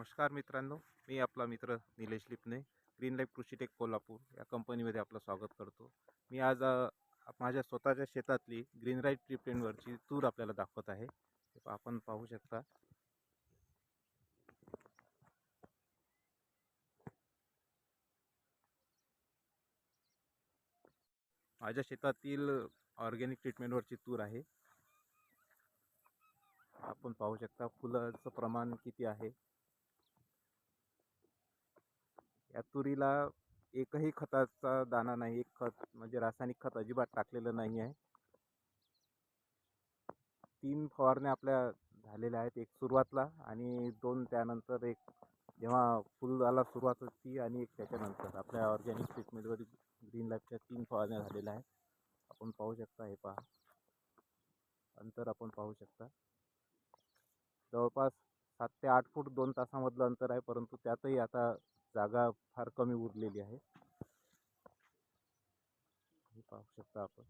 नमस्कार मित्रांनो मी आपला मित्र निलेश लिपणे ग्रीन लाईफ कृषीटेक कोल्हापूर या कंपनीमध्ये आपलं स्वागत करतो. मी आज माझ्या स्वतःच्या शेतातली ग्रीन राईट ट्रीटमेंटवरची तूर आपल्याला दाखवत आहे. आपण पाहू शकता. माझ्या शेतातील ऑर्गॅनिक ट्रीटमेंटवरची तूर आहे. आपण पाहू शकता फुलाचं प्रमाण किती आहे? या तुरीला एकही खताचा दाणा नाही एक खत म्हणजे रासायनिक खत अजिबात टाकलेलं नाही आहे. तीन फवारण्या आपल्या झालेल्या आहेत एक सुरुवातला आणि दोन त्यानंतर एक जेव्हा फुलाला सुरुवात होती आणि एक त्याच्यानंतर. आपल्या ऑर्गॅनिक ट्रीटमेंटवर ग्रीन लाईफच्या तीन फवारण्या झालेल्या आहेत. आपण पाहू शकता हे पहा. अंतर आपण पाहू शकता. जवळपास सात ते आठ फूट दोन तासामधलं अंतर आहे परंतु त्यातही आता जागा फार कमी उरलेली आहे. हे पाहू शकता आपण.